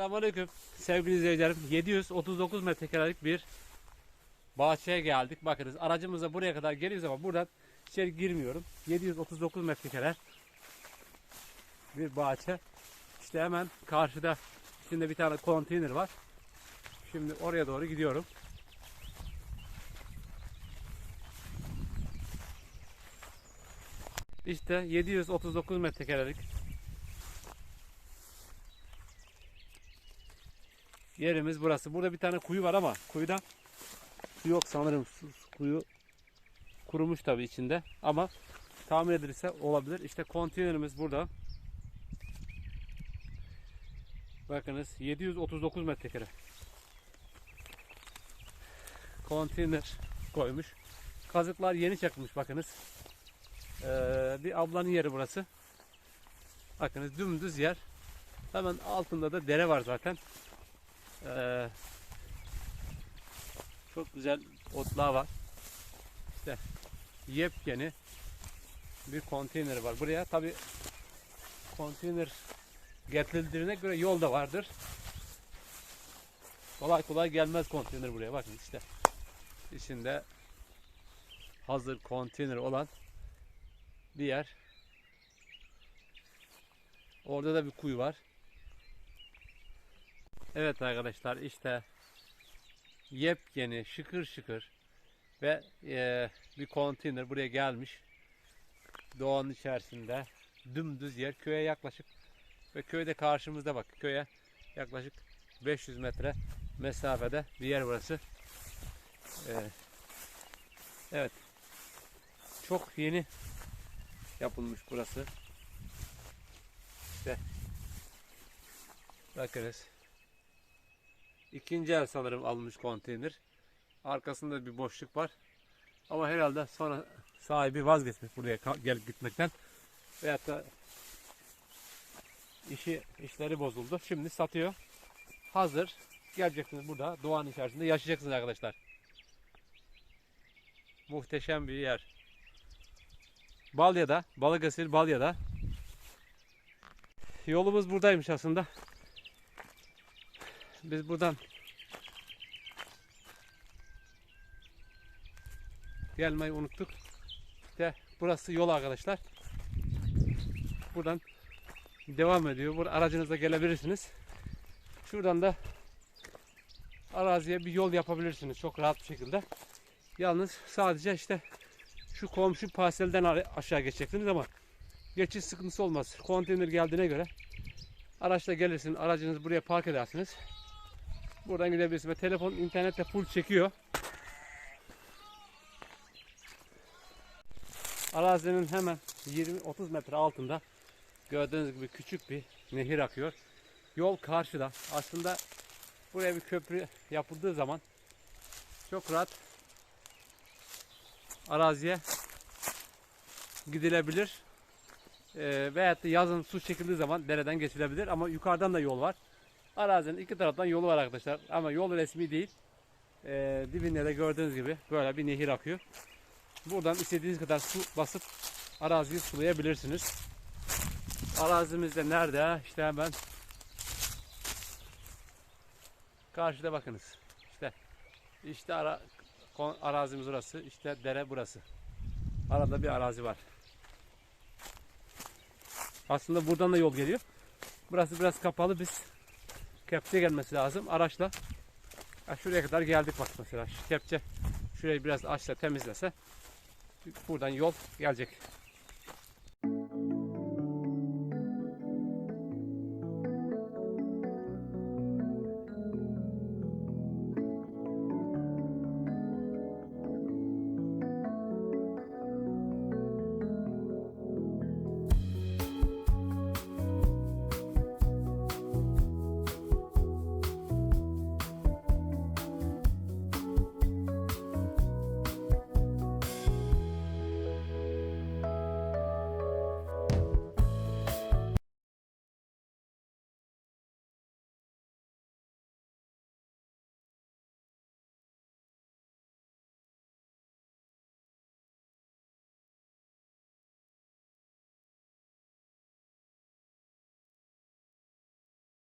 Selamünaleyküm sevgili izleyicilerim. 739 metrekarelik bir bahçeye geldik. Bakınız aracımızla buraya kadar geliyoruz ama buradan içeri girmiyorum. 739 metrekare bir bahçe. İşte hemen karşıda içinde bir tane konteyner var. Şimdi oraya doğru gidiyorum. İşte 739 metrekarelik yerimiz burası. Burada bir tane kuyu var ama kuyuda su yok sanırım. Su, kuyu kurumuş tabii içinde ama tamir edilirse olabilir. İşte konteynerimiz burada. Bakınız 739 metrekare. Konteyner koymuş. Kazıklar yeni çakılmış bakınız. Ee, bir ablanın yeri burası. Bakınız dümdüz yer. Hemen altında da dere var zaten. Ee, çok güzel otlar var. İşte yepyeni bir konteyner var. Buraya tabi konteyner getirildiğine göre yol da vardır. Kolay kolay gelmez konteyner buraya. Bakın işte içinde hazır konteyner olan bir yer. Orada da bir kuyu var. Evet arkadaşlar işte yepyeni şıkır şıkır ve eee, bir konteyner buraya gelmiş. Doğanın içerisinde dümdüz yer köye yaklaşık ve köyde karşımızda bak köye yaklaşık 500 metre mesafede bir yer burası. Eee, evet. Çok yeni yapılmış burası. İşte bakınız. İkinci el sanırım alınmış konteyner. Arkasında bir boşluk var. Ama herhalde sonra sahibi vazgeçmiş buraya gelip gitmekten. Veyahut da işi işleri bozuldu. Şimdi satıyor. Hazır. Geleceksiniz burada doğanın içerisinde yaşayacaksınız arkadaşlar. Muhteşem bir yer. Balya'da, Balıkesir Balya'da. Yolumuz buradaymış aslında. Biz buradan gelmeyi unuttuk. İşte burası yol arkadaşlar. Buradan devam ediyor. Burada aracınızla gelebilirsiniz. Şuradan da araziye bir yol yapabilirsiniz çok rahat bir şekilde. Yalnız sadece işte şu komşu parselden aşağı geçeceksiniz ama geçiş sıkıntısı olmaz. Konteyner geldiğine göre araçla gelirsin, aracınızı buraya park edersiniz. Buradan gidebilirsiniz. Ve telefon internette full çekiyor. Arazinin hemen 20-30 metre altında gördüğünüz gibi küçük bir nehir akıyor. Yol karşıda. Aslında buraya bir köprü yapıldığı zaman çok rahat araziye gidilebilir. Ee, veyahut da yazın su çekildiği zaman dereden geçilebilir ama yukarıdan da yol var. Arazinin iki taraftan yolu var arkadaşlar ama yol resmi değil. Ee, dibinde de gördüğünüz gibi böyle bir nehir akıyor. Buradan istediğiniz kadar su basıp araziyi sulayabilirsiniz. Arazimiz de nerede? İşte hemen karşıda bakınız. İşte işte ara, arazimiz burası. İşte dere burası. Arada bir arazi var. Aslında buradan da yol geliyor. Burası biraz kapalı. Biz kepçe gelmesi lazım. Araçla Ha, şuraya kadar geldik bak mesela. Şu kepçe şurayı biraz açla temizlese buradan yol gelecek.